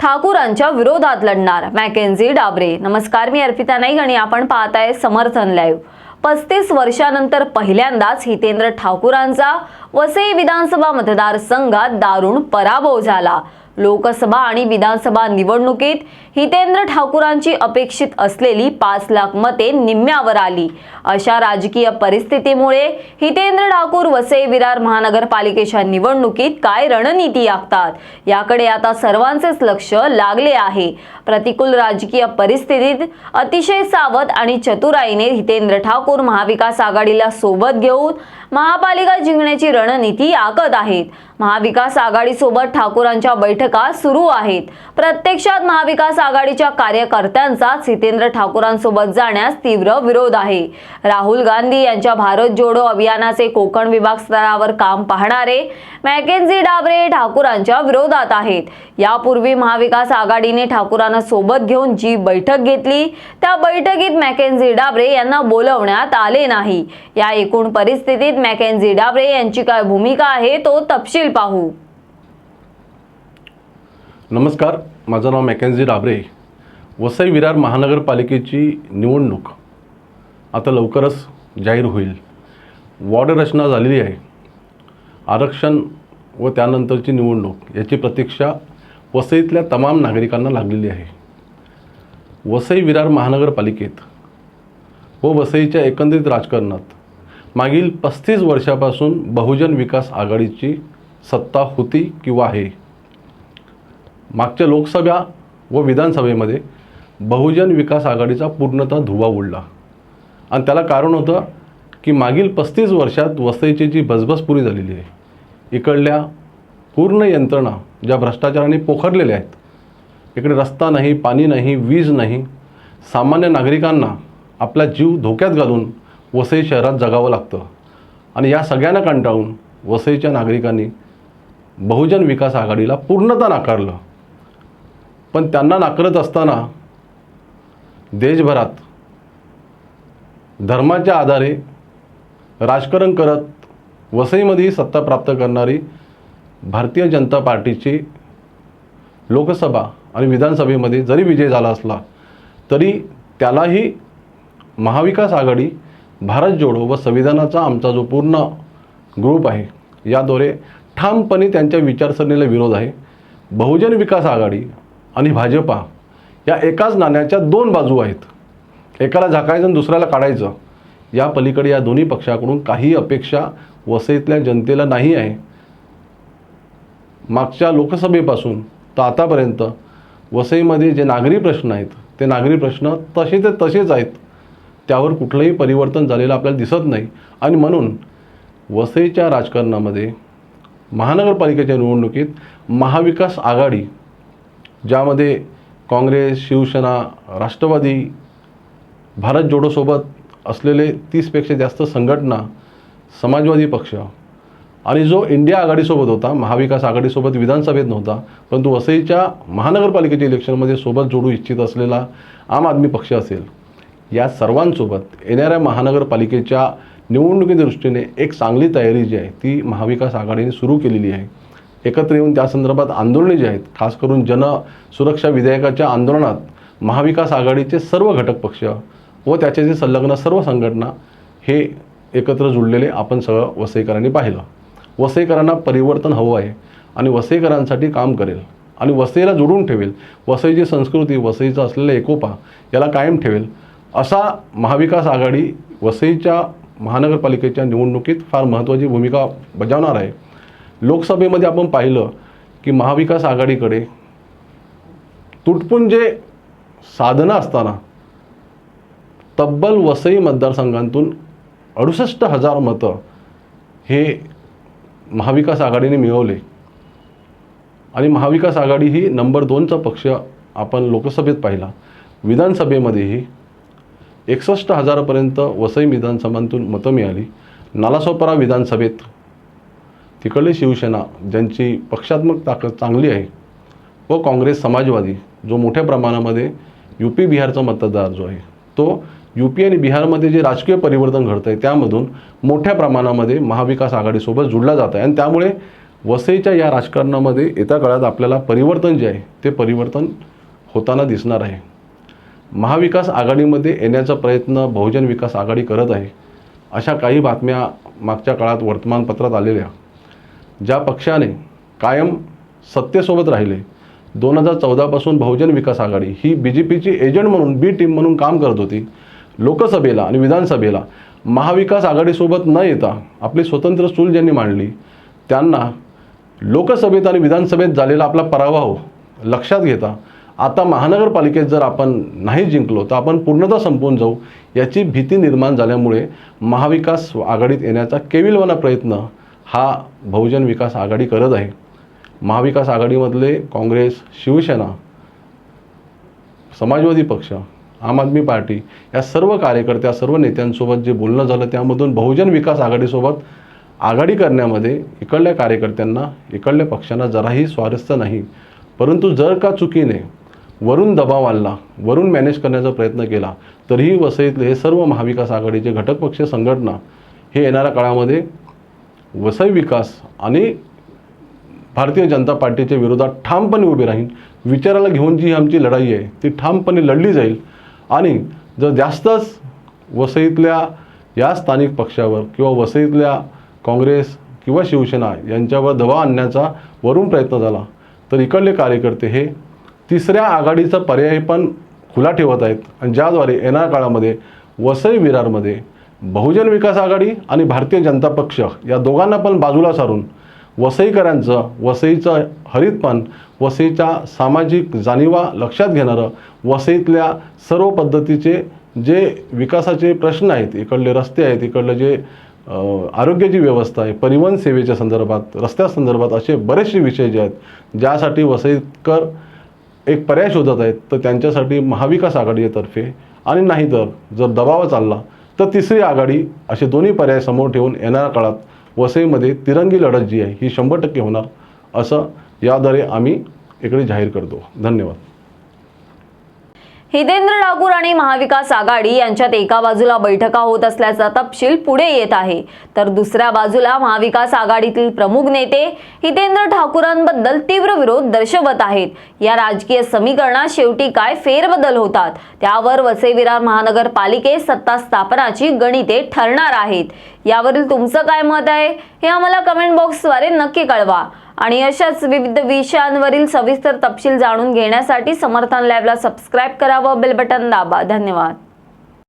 ठाकूरांच्या विरोधात लढणार. मॅकेन्झी डाबरे. नमस्कार मी अर्पिता नाईक आणि आपण पाहताय समर्थन लाईव्ह. पस्तीस वर्षानंतर पहिल्यांदाच हितेंद्र ठाकूरांचा वसई विधानसभा मतदारसंघात दारुण पराभव झाला. लोकसभा आणि विधानसभा निवडणुकीत हितेंद्र ठाकूरांची अपेक्षित असलेली पाच लाख मते निम्म्यावर आली. अशा राजकीय परिस्थितीमुळे हितेंद्र ठाकूर वसई विरार महानगरपालिकेच्या निवडणुकीत काय रणनीती आखतात? याकडे आता सर्वांचेच लक्ष लागले आहे. प्रतिकूल राजकीय परिस्थितीत अतिशय सावध आणि चतुराईने हितेंद्र ठाकूर महाविकास आघाडीला सोबत घेऊन महापालिका जिंकण्याची रणनीती आखत आहेत. महाविकास आघाडीसोबत ठाकूरांच्या बैठका सुरू आहेत. प्रत्यक्षात महाविकास आघाडीच्या कार्यकर्त्यांचाच हितेंद्र ठाकूरांसोबत जाण्यास तीव्र विरोध आहे. राहुल गांधी यांच्या भारत जोडो अभियानाचे कोकण विभाग स्तरावर काम पाहणारे मॅकेन्झी डाबरे ठाकूरांच्या विरोधात आहेत. यापूर्वी महाविकास आघाडीने ठाकूरांना सोबत घेऊन जी बैठक घेतली त्या बैठकीत मॅकेन्झी डाबरे यांना बोलवण्यात आले नाही. या एकूण परिस्थितीत मॅकेन्झी डाबरे यांची काय भूमिका आहे तो तपशील पाहू. नमस्कार माझं नाव मॅकेन्झी डाबरे वसई विरार महानगरपालिकेची निवडणूक आता लवकरच जाहीर होईल. वॉर्ड रचना झालेली आहे. आरक्षण व त्यानंतरची निवडणूक याची प्रतीक्षा वसईतल्या तमाम नागरिकांना लागलेली आहे. वसई विरार महानगरपालिकेत व वसईच्या एकंदरीत राजकारणात मागील पस्तीस वर्षापासून बहुजन विकास आघाडीची सत्ता होती किंवा आहे. मागच्या लोकसभा व विधानसभेमध्ये बहुजन विकास आघाडीचा पूर्णतः धुवा उडला. आणि त्याला कारण होतं की मागील पस्तीस वर्षात वसईची जी भसभस पुरी झालेली आहे इकडल्या पूर्ण यंत्रणा ज्या भ्रष्टाचाराने पोखरलेल्या आहेत इकडे रस्ता नाही पाणी नाही वीज नाही सामान्य नागरिकांना आपला जीव धोक्यात घालून वसई शहरात जगावं लागतं. आणि या सगळ्यांना कंटाळून वसईच्या नागरिकांनी बहुजन विकास आघाडीला पूर्णतः नाकारलं. पण त्यांना नाकारत असताना देशभरात धर्माच्या आधारे राजकारण करत वसईमध्ये सत्ता प्राप्त करणारी भारतीय जनता पार्टीची लोकसभा आणि विधानसभेमध्ये जरी विजय झाला असला तरी त्यालाही महाविकास आघाडी भारत जोडो व संविधानाचा आमचा जो पूर्ण ग्रुप आहे याद्वारे ठामपणे त्यांच्या विचारसरणीला विरोध आहे. बहुजन विकास आघाडी आणि भाजपा या एकाच नाण्याच्या दोन बाजू आहेत. एकाला झाकायचं आणि दुसऱ्याला काढायचं. या पलीकडे या दोन्ही पक्षाकडून काही अपेक्षा वसईतल्या जनतेला नाही आहे. मागच्या लोकसभेपासून तर आतापर्यंत वसईमध्ये जे नागरी प्रश्न आहेत ते नागरी प्रश्न तसे ते तसेच आहेत. त्यावर कुठलंही परिवर्तन झालेलं आपल्याला दिसत नाही. आणि म्हणून वसईच्या राजकारणामध्ये महानगरपालिकेच्या निवडणुकीत महाविकास आघाडी ज्यामध्ये काँग्रेस शिवसेना राष्ट्रवादी भारत जोडोसोबत असलेले तीसपेक्षा जास्त संघटना समाजवादी पक्ष आणि जो इंडिया आघाडीसोबत होता महाविकास आघाडीसोबत विधानसभेत नव्हता परंतु वसईच्या महानगरपालिकेच्या इलेक्शनमध्ये सोबत जोडू इच्छित असलेला आम आदमी पक्ष असेल या सर्वांसोबत येणाऱ्या महानगरपालिकेच्या निवडणुकीच्या दृष्टीने एक चांगली तयारी जी आहे ती महाविकास आघाडीने सुरू केलेली आहे. एकत्र येऊन त्या संदर्भात आंदोलने जी आहेत खास करून जन सुरक्षा विधेयकाच्या आंदोलनात महाविकास आघाडीचे सर्व घटक पक्ष व त्याचे जे संलग्न सर्व संघटना हे एकत्र जुळलेले आपण सगळं वसईकरांनी पाहिलं. वसईकरांना परिवर्तन हवं आहे आणि वसईकरांसाठी काम करेल आणि वसईला जोडून ठेवेल. वसईची संस्कृती वसईचा असलेला एकोपा याला कायम ठेवेल. असा महाविकास आघाडी वसईच्या महानगरपालिकेच्या निवडणुकीत फार महत्त्वाची भूमिका बजावणार आहे. लोकसभेमध्ये आपण पाहिलं की महाविकास आघाडीकडे तुटपुंजे साधनं असताना तब्बल वसई मतदारसंघातून अडुसष्ट हजार मतं हे महाविकास आघाडीने मिळवले. आणि महाविकास आघाडी ही नंबर दोनचा पक्ष आपण लोकसभेत पाहिला. विधानसभेमध्येही एकसष्ट हजारापर्यंत वसई विधानसभांतून मतं मिळाली. नालासोपारा विधानसभेत तिकडली शिवसेना ज्यांची पक्षात्मक ताकद चांगली आहे व काँग्रेस समाजवादी जो मोठ्या प्रमाणामध्ये यू पी बिहारचा मतदार जो आहे तो यू पी आणि बिहारमध्ये जे राजकीय परिवर्तन घडतं आहे त्यामधून मोठ्या प्रमाणामध्ये महाविकास आघाडीसोबत जुडला जात आहे. आणि त्यामुळे वसईच्या या राजकारणामध्ये येत्या काळात आपल्याला परिवर्तन जे आहे ते परिवर्तन होताना दिसणार आहे. महाविकास आघाडीमध्ये येण्याचा प्रयत्न बहुजन विकास आघाडी करत आहे अशा काही बातम्या मागच्या काळात वर्तमानपत्रात आलेल्या. ज्या पक्षाने कायम सत्तेसोबत राहिले दोन हजार चौदापासून बहुजन विकास आघाडी ही बी जे पीची एजंट म्हणून बी टीम म्हणून काम करत होती. लोकसभेला आणि विधानसभेला महाविकास आघाडीसोबत न येता आपली स्वतंत्र चूल ज्यांनी मांडली त्यांना लोकसभेत आणि विधानसभेत झालेला आपला पराभव लक्षात घेता आता महानगरपालिकेत जर आपण नाही जिंकलो तर आपण पूर्णतः संपवून जाऊ याची भीती निर्माण झाल्यामुळे महाविकास आघाडीत येण्याचा केविलवाना प्रयत्न हा बहुजन विकास आघाडी करत आहे. महाविकास आघाडीमधले काँग्रेस शिवसेना समाजवादी पक्ष आम आदमी पार्टी या सर्व कार्यकर्त्या सर्व नेत्यांसोबत जे बोलणं झालं त्यामधून बहुजन विकास आघाडीसोबत आघाडी करण्यामध्ये इकडल्या कार्यकर्त्यांना इकडल्या पक्षांना जराही स्वारस्य नाही. परंतु जर का चुकीने वरून दबाव आणला वरून मॅनेज करण्याचा प्रयत्न केला तरीही वसईतले हे सर्व महाविकास आघाडीचे घटक पक्ष संघटना हे येणाऱ्या काळामध्ये वसई विकास आणि भारतीय जनता पार्टीच्या विरोधात ठामपणे उभी राहील. विचाराला घेऊन जी आमची लढाई आहे ती ठामपणे लढली जाईल. आणि जर जास्तच वसईतल्या या स्थानिक पक्षावर किंवा वसईतल्या काँग्रेस किंवा शिवसेना यांच्यावर दबाव आणण्याचा वरून प्रयत्न झाला तर इकडले कार्यकर्ते हे तिसऱ्या आघाडीचा पर्याय पण खुला ठेवत आहेत. आणि ज्याद्वारे येणाऱ्या काळामध्ये वसई विरारमध्ये बहुजन विकास आघाडी आणि भारतीय जनता पक्ष या दोघांना पण बाजूला सारून वसईकरांचं वसईचं हरितपण वसईच्या सामाजिक जाणीवा लक्षात घेणारं वसईतल्या सर्व पद्धतीचे जे विकासाचे प्रश्न आहेत इकडले रस्ते आहेत इकडलं जे आरोग्याची व्यवस्था आहे परिवहन सेवेच्या संदर्भात रस्त्यासंदर्भात असे बरेचसे विषय जे आहेत ज्यासाठी वसईकर एक पर्याय शोधत आहेत तर त्यांच्यासाठी महाविकास आघाडीतर्फे आणि नाही तर जर दबाव चालला तर तिसरी आघाडी असे दोन्ही पर्याय समोर ठेवून येणाऱ्या काळात वसईमध्ये तिरंगी लढत जी आहे ही शंभर टक्के होणार असं याद्वारे आम्ही इकडे जाहीर करतो. धन्यवाद. हितेंद्र ठाकूर आणि महाविकास आघाडी यांच्यात एका बाजूला बैठका होत असल्याचा तपशील पुढे येत आहे. तर दुसऱ्या बाजूला महाविकास आघाडीतील प्रमुख नेते हितेंद्र ठाकूरांबद्दल तीव्र विरोध दर्शवत आहेत. या राजकीय समीकरणात शेवटी काय फेरबदल होतात? त्यावर वसई विरार महानगरपालिकेत सत्ता स्थापनाची गणिते ठरणार आहेत. यावरील तुमचं काय मत आहे हे आम्हाला कमेंट बॉक्सद्वारे नक्की कळवा. आणि अशाच विविध विषयांवरील सविस्तर तपशील जाणून घेण्यासाठी समर्थन लॅबला सबस्क्राईब करा व बेल बटन दाबा. धन्यवाद.